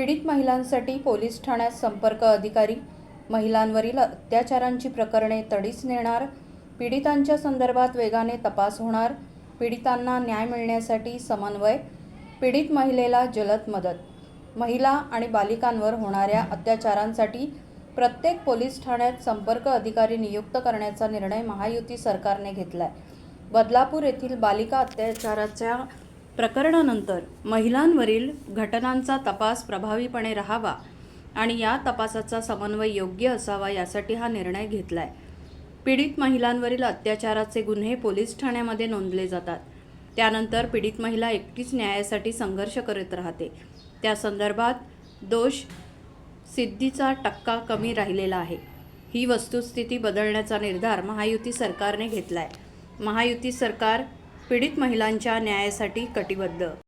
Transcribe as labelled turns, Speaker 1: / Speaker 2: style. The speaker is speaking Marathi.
Speaker 1: पीडित महिलांसाठी पोलीस ठाण्यात संपर्क अधिकारी. महिलांवरील अत्याचारांची प्रकरणे तडीस नेणार. पीडितांच्या संदर्भात वेगाने तपास होणार. पीडितांना न्याय मिळण्यासाठी समन्वय. पीडित महिलेला जलद मदत. महिला आणि बालिकांवर होणाऱ्या अत्याचारांसाठी प्रत्येक पोलीस ठाण्यात संपर्क अधिकारी नियुक्त करण्याचा निर्णय महायुती सरकारने घेतला आहे बदलापूर येथील बालिका अत्याचाराच्या प्रकरणानंतर महिलांवरील घटनांचा तपास प्रभावीपणे राहावा आणि या तपासाचा समन्वय योग्य असावा यासाठी हा निर्णय घेतला आहे पीडित महिलांवरील अत्याचाराचे गुन्हे पोलीस ठाण्यामध्ये नोंदले जातात. त्यानंतर पीडित महिला एकटीच न्यायासाठी संघर्ष करत राहते. त्या संदर्भात दोष सिद्धीचा टक्का कमी राहिलेला आहे. ही वस्तुस्थिती बदलण्याचा निर्धार महायुती सरकारने घेतला आहे महायुती सरकार पीडित महिलांच्या न्यायासाठी कटिबद्ध